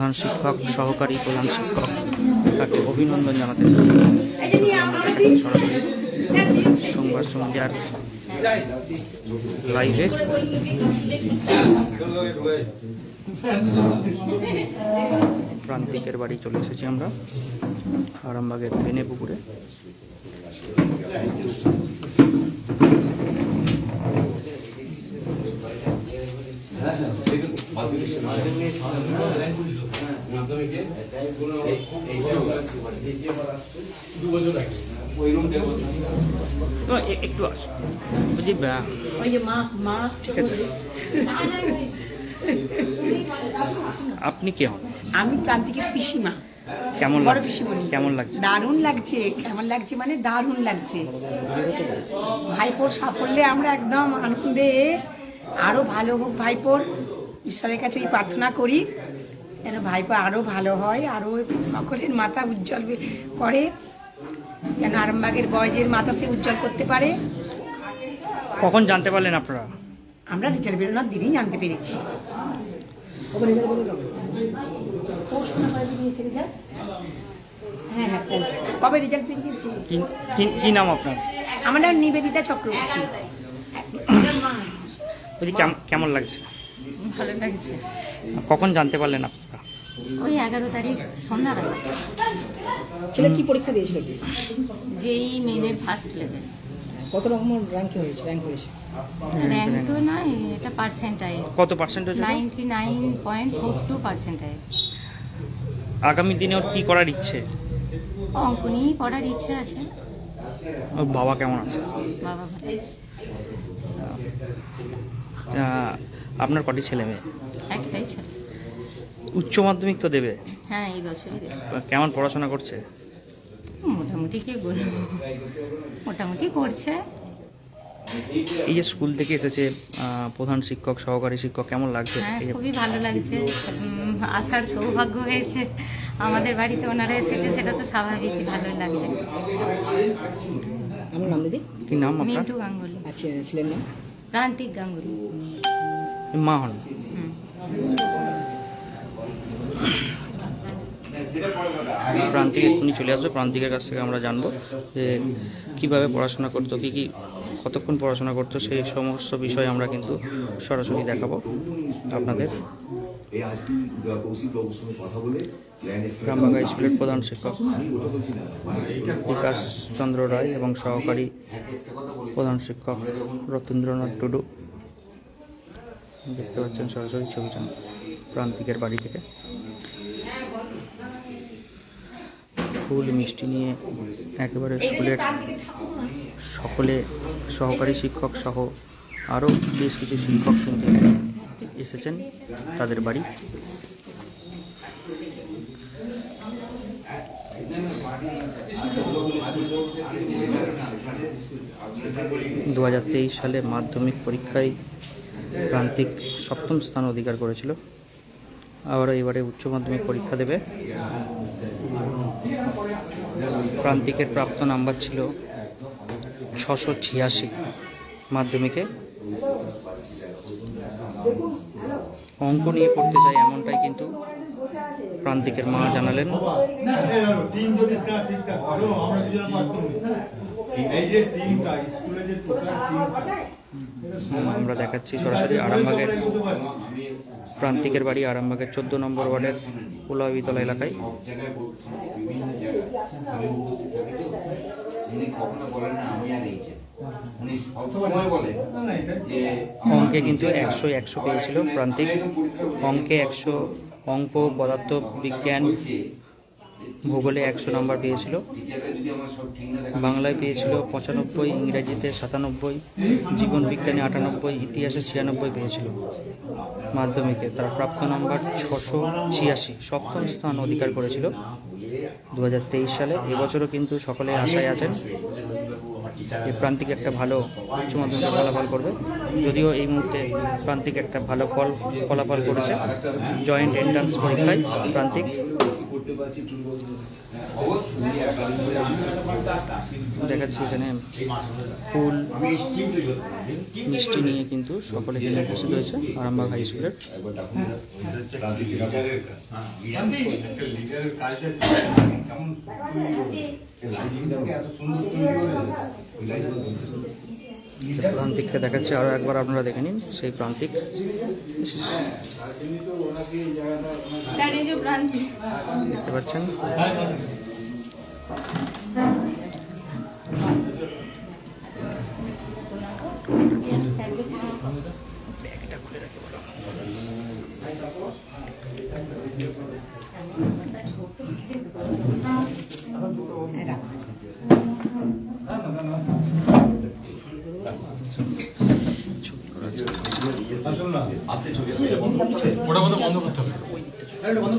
প্রধান শিক্ষক, সহকারী প্রধান শিক্ষক, তাকে অভিনন্দন জানাতে সোমবার সন্ধ্যার লাইভে প্রান্তিকের বাড়ি চলে এসেছি আমরা, আরামবাগের বেনে পুকুরে। তো এ- একটু আসো। বলছি আহ, ওই যে মা মা আসছে আপনি কে হন? আমি প্রান্তিকের পিসিমা। কেমন লাগছে? কেমন লাগছে? দারুণ লাগছে কেমন লাগছে মানে দারুণ লাগছে। ভাইপোর সাফল্যে আমরা একদম আনন্দে আরও ভালো হোক ভাইপোর। ঈশ্বরের কাছে ওই প্রার্থনা করি। যেন ভাইপো আরও ভালো হয় আরও সকলের মাথা উজ্জ্বল করে যেন আরামবাগের বয়জের মাথা সে উজ্জ্বল করতে পারে। কখন জানতে পারলেন আপনারা? আমরা রেজাল্ট বেরোনোর দিনই জানতে পেরেছি? হ্যাঁ হ্যাঁ কবে রেজাল্ট বেরিয়েছে? কি- নাম আপনার? আমার নাম নিবেদিতা চক্রবর্তী। কেমন লাগছে? ভালো লাগছে। কখন জানতে পারলেন আপনারা ওই এগারো তারিখ সন্ধ্যাবেলা। ছেলে কি পরীক্ষা দিয়েছিল কি? যেই মেনের ফার্স্ট লেভেল কত রকমের র্যাঙ্কে হয়েছে র্যাঙ্ক হয়েছে? র্যাঙ্ক তো নয় এটা পার্সেন্টাইল কত percent ninety nine point four two percentile আগামী দিনে ওর কি করার ইচ্ছে? অঙ্ক নিয়েই পড়ার ইচ্ছে আছে। ওর বাবা কেমন আছে? বাবা ভালো আছে। আহ, আপনার কটি ছেলে মেয়ে? একটাই ছেলে। উচ্চ মাধ্যমিক তো দেবে। হ্যাঁ এই বছরই দেবে। কেমন পড়াশোনা করছে? মোটামুটি কি বলব মোটামুটি করছে। এই যে স্কুল থেকে এসেছে প্রধান শিক্ষক সহকারী শিক্ষক কেমন লাগছে? হ্যাঁ খুবই ভালো লাগছে। আসার সৌভাগ্য হয়েছে। আমাদের বাড়িতে ওনারা এসেছে সেটা তো স্বাভাবিকই ভালো লাগবে। আমার নাম দিদি? কি নাম আপনার? মিন্টু গাঙ্গুলি। আচ্ছা ছেলের নাম? প্রান্তিক গাঙ্গুলি। মা হন। হুম। প্রান্তিক এক্ষুনি চলে আসবে। প্রান্তিকের কাছ থেকে আমরা জানব যে কীভাবে পড়াশোনা করতো, কী কী, কতক্ষণ পড়াশোনা করতো, সেই সমস্ত বিষয় আমরা কিন্তু সরাসরি দেখাবো আপনাদের। এই আজকে কৌশিক বাবুর সঙ্গে কথা বলে ল্যান্ড রামবাগা স্কুলের প্রধান শিক্ষক বিকাশ চন্দ্র রায় এবং সহকারী প্রধান শিক্ষক রতীন্দ্রনাথ টুডু। দেখতে পাচ্ছেন সরাসরি ছবিটা প্রান্তিকের বাড়ি থেকে। ফুল, মিষ্টি নিয়ে একেবারে স্কুলের সকলে, সহকারী শিক্ষক সহ আরও বেশ কিছু শিক্ষক কিন্তু এসেছেন তাদের বাড়ি। দু হাজার তেইশ সালে মাধ্যমিক পরীক্ষায় প্রান্তিক সপ্তম স্থান অধিকার করেছিল। আবারও এবারে উচ্চ মাধ্যমিক পরীক্ষা দেবে। প্রান্তিকের প্রাপ্ত নাম্বার ছিল ছশো ছিয়াশি মাধ্যমিকে। অঙ্ক নিয়ে পড়তে চাই এমনটাই কিন্তু প্রান্তিকের মা জানালেন। টিমটা, স্কুলে যে টোটাল আমরা দেখাচ্ছি সরাসরি আরামবাগের প্রান্তিকের বাড়ি আরামবাগের চোদ্দ নম্বর ওয়ার্ডের পোলাবিতলা এলাকায়। অঙ্কে কিন্তু একশো একশো পেয়েছিল প্রান্তিক। অঙ্কে একশো অঙ্ক পদার্থ বিজ্ঞান ভূগোলে একশো নম্বর পেয়েছিল, বাংলায় পেয়েছিল পঁচানব্বই, ইংরেজিতে সাতানব্বই, জীবন বিজ্ঞানে আটানব্বই, ইতিহাসে ছিয়ানব্বই পেয়েছিল মাধ্যমিকে। তার প্রাপ্ত নাম্বার ছশো ছিয়াশি। সপ্তম স্থান অধিকার করেছিল দু হাজার তেইশ সালে। এবছরও কিন্তু সকলে আশায় আছেন যে প্রান্তিক একটা ভালো উচ্চ মাধ্যমিক ফলাফল করবে। যদিও এই মুহূর্তে প্রান্তিক একটা ভালো ফল, ফলাফল করেছে। জয়েন্ট এন্ট্রান্স পরীক্ষায় প্রান্তিক। ঠিক মতো অবশ্যই দেখাচ্ছি এখানে ফুল মিষ্টি নিয়ে কিন্তু সকলে এখানে উপস্থিত হয়েছে আরামবাগ হাই স্কুলের। প্রান্তিককে দেখাচ্ছে আরও একবার আপনারা দেখে নিন সেই প্রান্তিক। দেখতে পাচ্ছেন? ওটা বন্ধ বন্ধ করতে হবে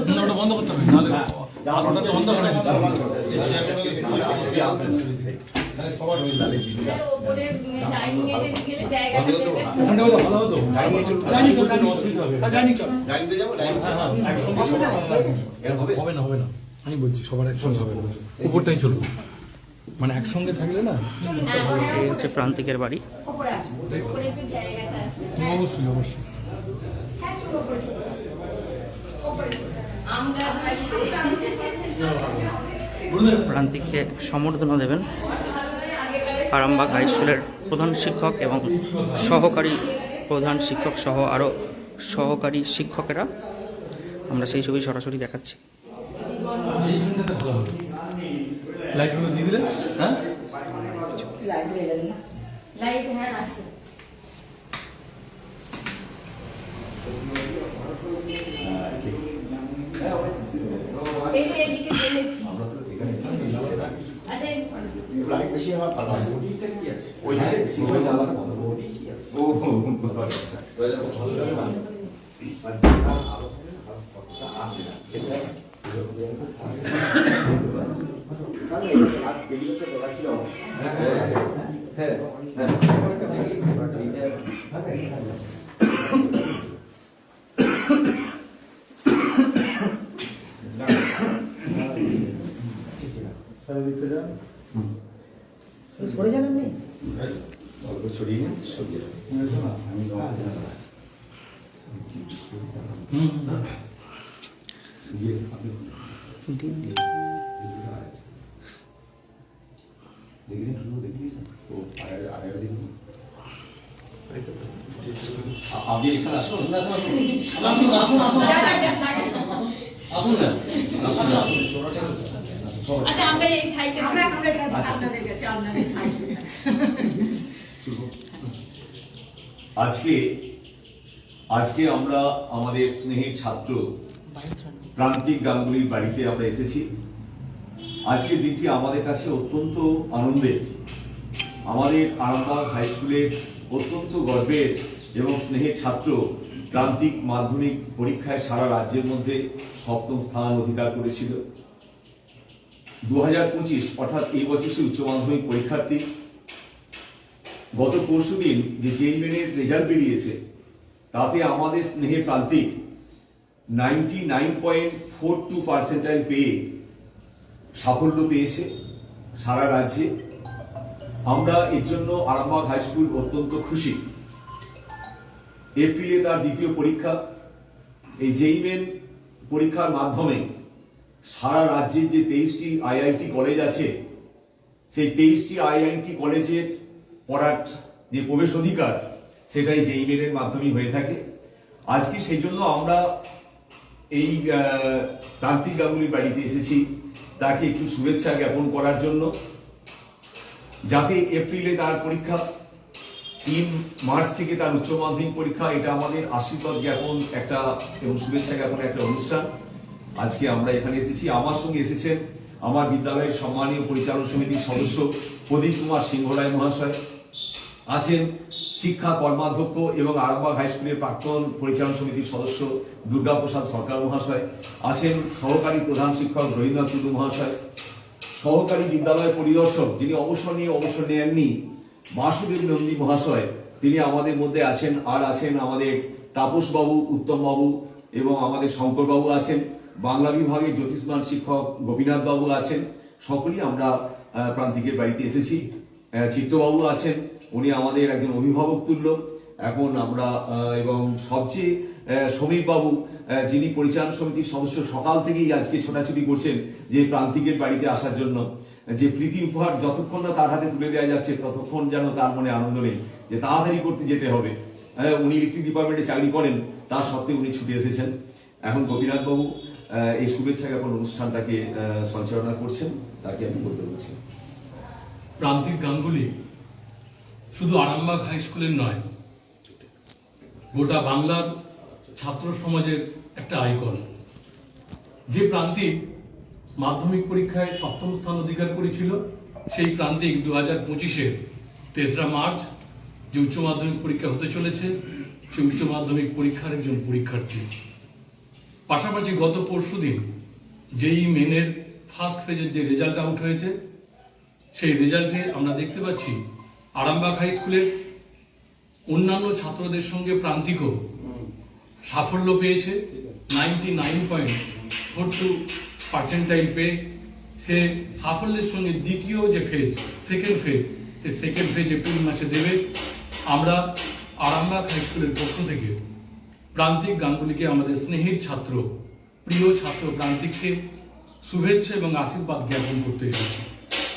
না, ওটা বন্ধ করতে হবে নাহলে ওটা তো বন্ধ করে দিচ্ছে হবে। না? হবে? না আমি বলছি সবার একসঙ্গে হবে। না উপরটাই চলবে মানে একসঙ্গে থাকলে না? হচ্ছে প্রান্তিকের বাড়ি। আছে। অবশ্যই অবশ্যই। প্রান্তিককে সমর্থনা দেবেন। আরামবাগ হাই স্কুলের প্রধান শিক্ষক এবং সহকারী প্রধান শিক্ষক সহ আরও সহকারী শিক্ষকেরা। আমরা সেই ছবি সরাসরি দেখাচ্ছি। এইখানটাতে ভালো হবে লাইটগুলো দিয়ে দিলে হ্যাঁ লাইব্রেরি এলেন না লাইট হ্যাঁ আছে এই যে এদিকে চলেছি আচ্ছা এই- সরে যান আপনি অল্প ছড়িয়ে নিন, সরিয়ে দিন। দিয়ে আপনি দিন দিন দেখে দিন, শুধু দেখে দিয়েছেন? ও, আড়াই- দিন। আপনি এখানে আসুন আচ্ছা আমরা এই সাইডে আমরা আপনাদের আপনাদের কাছে আপনাদের সাইডে আজকে আজকে আমরা আমাদের স্নেহের ছাত্র প্রান্তিক গাঙ্গুলির বাড়িতে আমরা এসেছি। আজকের দিনটি আমাদের কাছে অত্যন্ত আনন্দের। আমাদের আরামবাগ হাই স্কুলের অত্যন্ত গর্বের এবং স্নেহের ছাত্র, প্রান্তিক মাধ্যমিক পরীক্ষায় সারা রাজ্যের মধ্যে সপ্তম স্থান অধিকার করেছিল। দু হাজার পঁচিশ, অর্থাৎ এই বছর উচ্চ মাধ্যমিক পরীক্ষার্থী, গত পরশুদিন যে চেইনম্যানের রেজাল্ট বেরিয়েছে, তাতে আমাদের স্নেহের Prantik ninety nine point four two percentile পেয়ে সাফল্য পেয়েছে সারা রাজ্যে। আমরা এর জন্য আরামবাগ হাই স্কুল অত্যন্ত খুশি। এপ্রিলে তার দ্বিতীয় পরীক্ষা। এই জেইমেন পরীক্ষার মাধ্যমে সারা রাজ্যের যে তেইশটি আইআইটি কলেজ আছে, সেই তেইশটি আইআইটি কলেজের পড়ার যে প্রবেশ অধিকার, সেটাই জেইমেনের মাধ্যমে হয়ে থাকে। আজকে সেই জন্য আমরা এই প্রান্তিক গাঙ্গুলির বাড়িতে এসেছি। তাকে একটু শুভেচ্ছা জ্ঞাপন করার জন্য। যাতে এপ্রিলে তার পরীক্ষা, তিন মার্চ থেকে তার উচ্চ মাধ্যমিক পরীক্ষা, এটা আমাদের আশীর্বাদ জ্ঞাপন একটা এবং শুভেচ্ছা জ্ঞাপন একটা অনুষ্ঠান। আজকে আমরা এখানে এসেছি। আমার সঙ্গে এসেছেন আমার বিদ্যালয়ের সম্মানীয় পরিচালন সমিতির সদস্য প্রদীপ কুমার সিংহরায় মহাশয়। আছেন শিক্ষা কর্মাধ্যক্ষ এবং আরামবাগ হাই স্কুলের প্রাক্তন পরিচালন সমিতির সদস্য দুর্গাপ্রসাদ সরকার মহাশয়, আছেন সহকারী প্রধান শিক্ষক রবীন্দ্রনাথ টুডু মহাশয়, সহকারী বিদ্যালয় পরিদর্শক যিনি অবসর নিয়ে অবসর নেননি, বাসুদেব নন্দী মহাশয়, তিনি আমাদের মধ্যে আছেন, আর আছেন আমাদের তাপসবাবু, উত্তমবাবু এবং আমাদের শঙ্করবাবু আছেন, বাংলা বিভাগের জ্যোতিষমান শিক্ষক গোপীনাথ বাবু আছেন, সকলেই আমরা প্রান্তিকের বাড়িতে এসেছি চিত্তবাবু আছেন উনি আমাদের একজন অভিভাবক তুল্য। এখন আমরা এবং সবচেয়ে আহ, সমীপ বাবু যিনি পরিচালন সমিতির সদস্য সকাল থেকেই আজকে ছোটাছুটি করছেন যে প্রান্তিকের বাড়িতে আসার জন্য। যে প্রীতি উপহার যতক্ষণ না তার হাতে তুলে দেওয়া যাচ্ছে ততক্ষণ যেন তার মনে আনন্দ নেই যে তাড়াতাড়ি করতে যেতে হবে। উনি ইলেকট্রিক ডিপার্টমেন্টে চাকরি করেন তার সত্ত্বেও উনি ছুটে এসেছেন। এখন গোপীনাথ বাবু এই শুভেচ্ছা জ্ঞাপন অনুষ্ঠানটাকে সঞ্চালনা করছেন তাকে আমি বলতে বলছি। প্রান্তিক গাঙ্গুলি শুধু আরামবাগ হাই স্কুলের নয়, গোটা বাংলার ছাত্র সমাজের একটা আইকন যে প্রান্তিক মাধ্যমিক পরীক্ষায় সপ্তম স্থান অধিকার করেছিল, সেই প্রান্তিক দু হাজার পঁচিশের তেসরা মার্চ যে উচ্চ মাধ্যমিক পরীক্ষা হতে চলেছে, সেই উচ্চ মাধ্যমিক পরীক্ষার একজন পরীক্ষার্থী। পাশাপাশি গত পরশুদিন যেই মেনের ফার্স্ট ফেজের যে রেজাল্ট আউট হয়েছে, সেই রেজাল্টে আমরা দেখতে পাচ্ছি আরামবাগ হাই স্কুলের অন্যান্য ছাত্রদের সঙ্গে প্রান্তিকও সাফল্য পেয়েছে। Ninety nine point four two পেয়ে সে সাফল্যের সঙ্গে দ্বিতীয় যে ফেজ সেকেন্ড ফেজ সে সেকেন্ড ফেজ এপ্রিল মাসে দেবে। আমরা আরামবাগ হাই স্কুলের পক্ষ থেকে প্রান্তিক গাঙ্গুলিকে আমাদের স্নেহের ছাত্র, প্রিয় ছাত্র প্রান্তিককে শুভেচ্ছা এবং আশীর্বাদ জ্ঞাপন করতে এসেছি।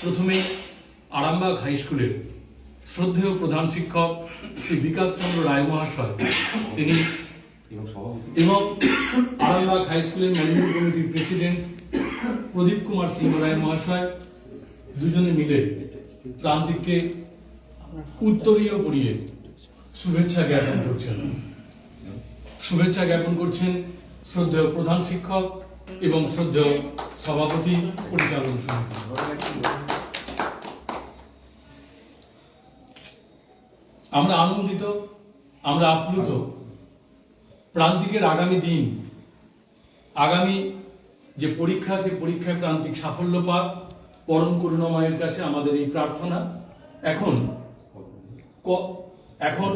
প্রথমে আরামবাগ হাই স্কুলের শ্রদ্ধেয় প্রধান শিক্ষক শ্রী বিকাশ চন্দ্র রায় মহাশয় তিনি এবং আরামবাগ হাই স্কুলের ম্যানেজমেন্ট কমিটির প্রেসিডেন্ট প্রদীপ কুমার সিংহ রায় মহাশয় দুজনে মিলে প্রান্তিককে উত্তরীয় পড়িয়ে শুভেচ্ছা জ্ঞাপন করছেন। শুভেচ্ছা জ্ঞাপন করছেন শ্রদ্ধেয় প্রধান শিক্ষক এবং শ্রদ্ধেয় সভাপতি পরিচালন সমিতি। আমরা আনন্দিত, আমরা আপ্লুত। প্রান্তিকের আগামী দিন, আগামী যে পরীক্ষা সেই পরীক্ষায় প্রান্তিক সাফল্য পাক। পরম করুণাময়ের কাছে আমাদের এই প্রার্থনা। এখন এখন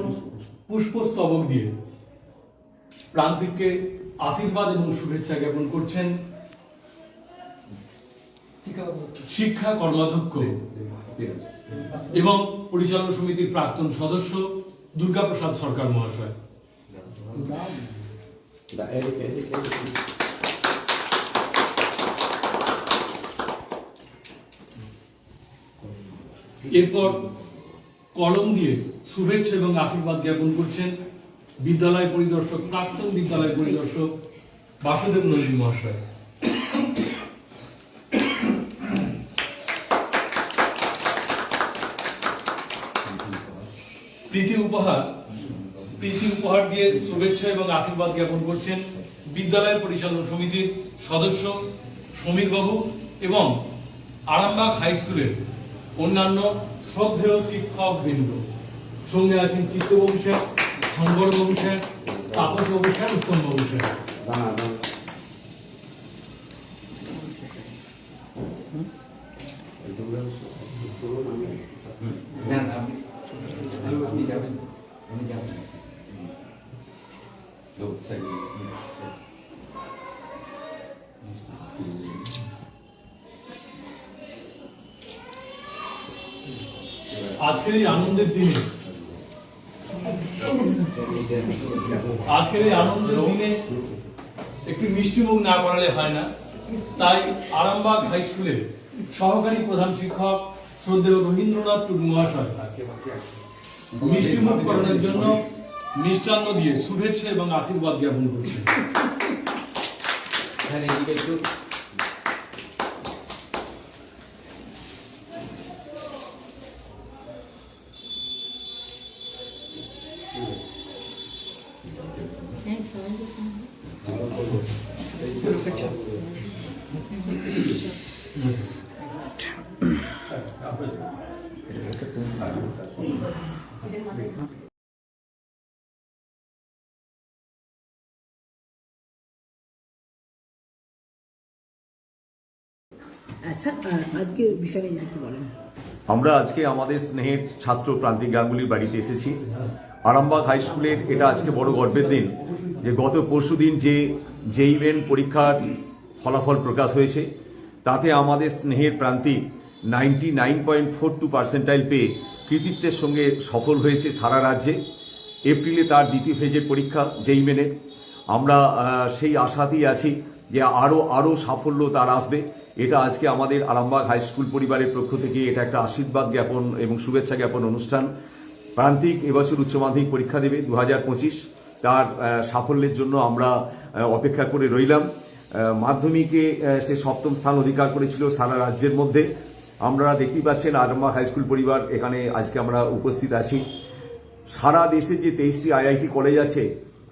পুষ্পস্তবক দিয়ে প্রান্তিককে আশীর্বাদ এবং শুভেচ্ছা জ্ঞাপন করছেন শিক্ষা কর্মাধ্যক্ষ। এবং পরিচালনা সমিতির প্রাক্তন সদস্য দুর্গাপ্রসাদ সরকার মহাশয়। এরপর কলম দিয়ে শুভেচ্ছা এবং আশীর্বাদ জ্ঞাপন করছেন বিদ্যালয় পরিদর্শক প্রাক্তন বিদ্যালয় পরিদর্শক বাসুদেব নন্দী মহাশয়। প্রীতি উপহার প্রীতি উপহার দিয়ে শুভেচ্ছা এবং আশীর্বাদ জ্ঞাপন করছেন বিদ্যালয় পরিচালনা সমিতির সদস্য সমীর বাবু এবং আরামবাগ হাই স্কুলের অন্যান্য শ্রদ্ধেয় শিক্ষক বৃন্দ। সঙ্গে আছেন চিত্তবাবু স্যার, শঙ্কর বাবু স্যার, তাপস বাবু স্যার, উত্তম বাবু স্যার। আজকের এই আনন্দের দিনে, আজকের এই আনন্দের দিনে একটু মিষ্টিমুখ না করালে হয় না। তাই আরামবাগ হাই স্কুলের সহকারী প্রধান শিক্ষক শ্রদ্ধেয় রবীন্দ্রনাথ টুডু মহাশয় মিষ্টিমুখ করানোর জন্য মিষ্টান্ন দিয়ে শুভেচ্ছা এবং আশীর্বাদ জ্ঞাপন করছেন আহ, বিষয়ে একটু বলেন। আমরা আজকে আমাদের স্নেহের ছাত্র প্রান্তিক গাঙ্গুলির বাড়িতে এসেছি। আরামবাগ হাই স্কুলের এটা আজকে বড় গর্বের দিন যে গত পরশুদিন যে জেইমেন পরীক্ষার ফলাফল প্রকাশ হয়েছে, তাতে আমাদের স্নেহের Prantik ninety nine point four two percentile পেয়ে কৃতিত্বের সঙ্গে সফল হয়েছে সারা রাজ্যে। এপ্রিলে তার দ্বিতীয় ফেজের পরীক্ষা যেই মেনে আমরা সেই আশাতেই আছি যে আরও আরও সাফল্য তার আসবে। এটা আজকে আমাদের আরামবাগ হাই স্কুল পরিবারের পক্ষ থেকে এটা একটা আশীর্বাদ জ্ঞাপন এবং শুভেচ্ছা জ্ঞাপন অনুষ্ঠান। প্রান্তিক এবছর উচ্চ মাধ্যমিক পরীক্ষা দেবে দু হাজার পঁচিশ। তার সাফল্যের জন্য আমরা অপেক্ষা করে রইলাম। মাধ্যমিকে সে সপ্তম স্থান অধিকার করেছিল সারা রাজ্যের মধ্যে। আমরা দেখতেই পাচ্ছেন আরামবাগ হাই স্কুল পরিবার এখানে আজকে আমরা উপস্থিত আছি। সারা দেশে যে তেইশটি আইআইটি কলেজ আছে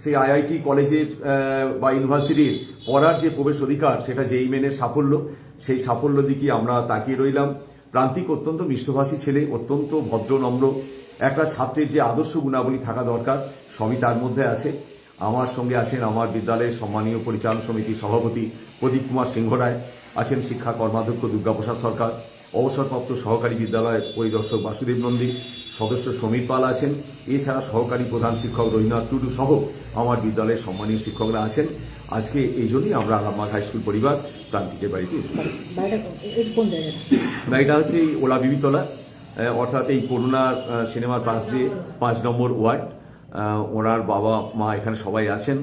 সেই আইআইটি কলেজের বা ইউনিভার্সিটির পড়ার যে প্রবেশ অধিকার, সেটা যেই মেনের সাফল্য, সেই সাফল্য দিকে আমরা তাকিয়ে রইলাম। প্রান্তিক অত্যন্ত মিষ্টভাষী ছেলে, অত্যন্ত ভদ্র, নম্র, একটা ছাত্রের যে আদর্শ গুণাবলী থাকা দরকার, সবই তার মধ্যে আছে। আমার সঙ্গে আছেন আমার বিদ্যালয়ের সম্মানীয় পরিচালন সমিতির সভাপতি প্রদীপ কুমার সিংহ রায়, আছেন শিক্ষা কর্মাধ্যক্ষ দুর্গাপ্রসাদ সরকার অবসরপ্রাপ্ত সহকারী বিদ্যালয়ের পরিদর্শক বাসুদেব নন্দী, সদস্য সমীর পাল আছেন। এছাড়া সহকারী প্রধান শিক্ষক রবীন্দ্রনাথ টুডু সহ আমার বিদ্যালয়ের সম্মানীয় শিক্ষকরা আছেন। আজকে এই জন্যই আমরা আরামবাগ হাই স্কুল পরিবার প্রান্তিকের বাড়িতে বাড়িটা হচ্ছে এই ওলা বিবিতলা। অর্থাৎ এই করুণা সিনেমার পাশ দিয়ে পাঁচ নম্বর ওয়ার্ড। ওনার বাবা, মা এখানে সবাই আছেন।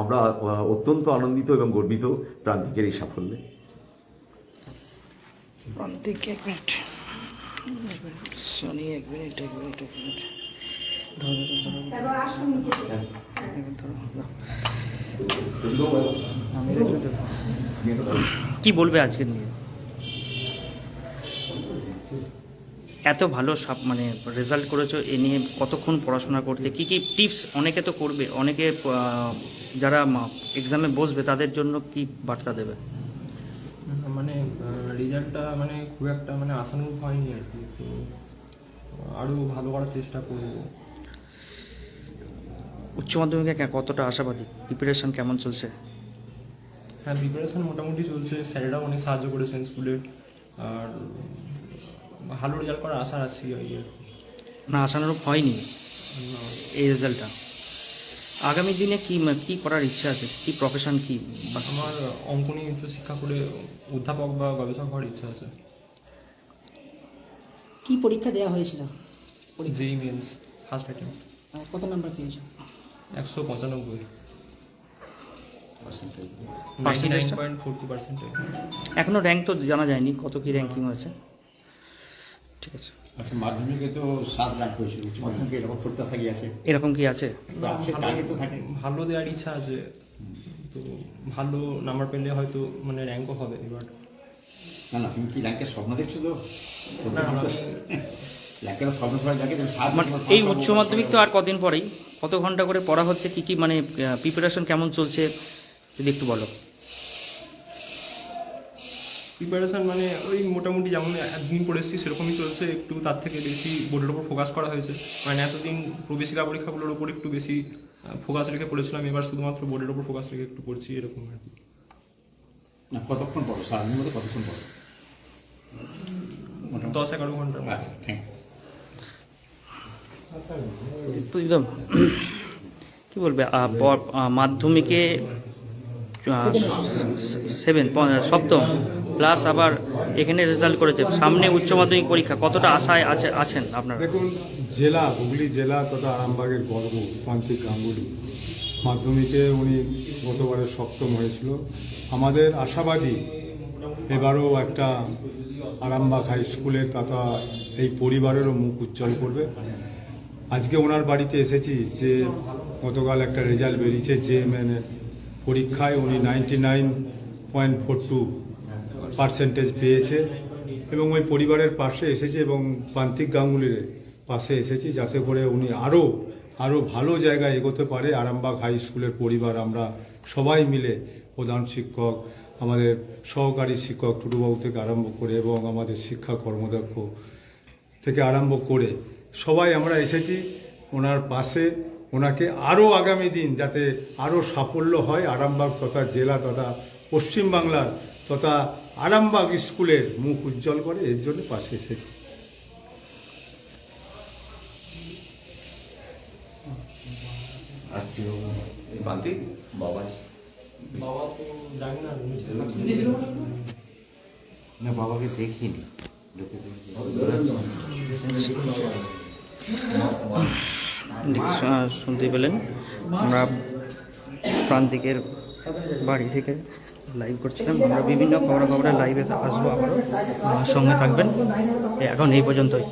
আমরা অত্যন্ত আনন্দিত এবং গর্বিত প্রান্তিকের এই সাফল্যে। প্রান্তিক এক মিনিট শনি এক মিনিট এক মিনিট এক মিনিট ধরো, ধরো। কি বলবে আজকে নিয়ে? এত ভালো সব মানে রেজাল্ট করেছ এ নিয়ে কতক্ষণ পড়াশোনা করতে? কি কি টিপস অনেকে তো করবে? অনেকে যারা এক্সামে বসবে তাদের জন্য কি বার্তা দেবে? রেজাল্টটা মানে খুব একটা মানে আশানুরূপ হয়নি আর কি তো আরও ভালো করার চেষ্টা করব। উচ্চ মাধ্যমিকে কতটা আশাবাদী? প্রিপারেশন কেমন চলছে? হ্যাঁ প্রিপারেশন মোটামুটি চলছে। স্যারেরাও অনেক সাহায্য করেছেন স্কুলে আর ভালো রেজাল্ট করার আশা রাখছি আর না আশানুরূপ হয়নি এই রেজাল্টটা আগামী দিনে কি কি করার ইচ্ছা আছে? কি প্রফেশন কি? বা- আমার অঙ্ক নিয়ে উচ্চশিক্ষা করে অধ্যাপক বা গবেষক হওয়ার ইচ্ছা আছে। কি পরীক্ষা দেওয়া হয়েছিল? যেই মেন্স ফার্স্ট অ্যাটেম্প কত নাম্বার পেয়েছ? একশো পঁচানব্বই। এখনও র্যাঙ্ক তো জানা যায়নি কত কি র্যাঙ্কিং হয়েছে। ঠিক আছে। আচ্ছা মাধ্যমিকে তো সাত লাখ হয়েছিল উচ্চ মাধ্যমিকে এরকম প্রত্যাশা কি আছে? এরকম কি আছে? তো আছে টার্গেট তো থাকে। ভালো দেওয়ার ইচ্ছা আছে তো ভালো নাম্বার পেলে হয়তো মানে র্যাঙ্কও হবে এবার না না তুমি কি র্যাঙ্কের স্বপ্ন দেখছ তো? না, র্যাঙ্কের স্বপ্ন সবাই দেখে তুমি সাত মানে এই উচ্চ মাধ্যমিক তো আর কদিন পরেই? কত ঘণ্টা করে পড়া হচ্ছে? কি কি মানে প্রিপারেশন কেমন চলছে? যদি একটু বলো। প্রিপারেশন মানে ওই মোটামুটি যেমন একদিন পড়ে এসেছি সেরকমই চলছে। একটু তার থেকে বেশি বোর্ডের উপর ফোকাস করা হয়েছে। মানে এতদিন প্রবেশিকা পরীক্ষাগুলোর উপর একটু বেশি ফোকাস রেখে পড়েছিলাম। এবার শুধুমাত্র বোর্ডের উপর ফোকাস রেখে একটু পড়ছি এরকম আর কি। না কতক্ষণ পড়ো? সারাদিনের মধ্যে কতক্ষণ পড়ো? দশ এগারো ঘণ্টা। আচ্ছা থ্যাংক ইউ কি বলবে মাধ্যমিকে সেভেন সপ্তম। প্লাস আবার এখানে রেজাল্ট করেছে। সামনে উচ্চ মাধ্যমিক পরীক্ষা, কতটা আশায় আছে, আছেন আপনারা? দেখুন, জেলা, হুগলি জেলা তথা আরামবাগের গর্ব প্রান্তিক গাঙ্গুলি। মাধ্যমিকে উনি গতবারে সপ্তম হয়েছিল। আমাদের আশাবাদী এবারও একটা আরামবাগ হাই স্কুলের তথা এই পরিবারেরও মুখ উজ্জ্বল করবে। আজকে ওনার বাড়িতে এসেছি যে গতকাল একটা রেজাল্ট বেরিয়েছে, যে মানে পরীক্ষায় উনি ninety nine point four two percentage পেয়েছে এবং ওই পরিবারের পাশে এসেছে এবং প্রান্তিক গাঙ্গুলির পাশে এসেছি। যাতে করে উনি আরও আরও ভালো জায়গায় এগোতে পারে। আরামবাগ হাই স্কুলের পরিবার আমরা সবাই মিলে প্রধান শিক্ষক, আমাদের সহকারী শিক্ষক টুটুবাবু থেকে আরম্ভ করে এবং আমাদের শিক্ষা কর্মদক্ষ থেকে আরম্ভ করে সবাই আমরা এসেছি ওনার পাশে। ওনাকে আরও আগামী দিন যাতে আরও সাফল্য হয় আরামবাগ তথা জেলা তথা পশ্চিমবাংলার তথা আরামবাগ স্কুলের মুখ উজ্জ্বল করে এর জন্য পাশে এসেছি। আসছি বাবা। না বাবাকে দেখিনি। শুনতে পেলেন। আমরা প্রান্তিকের বাড়ি থেকে লাইভ করছিলাম। আমরা বিভিন্ন খবরাখবরের লাইভে আসব আবারও। সঙ্গে থাকবেন। এখন এই পর্যন্তই।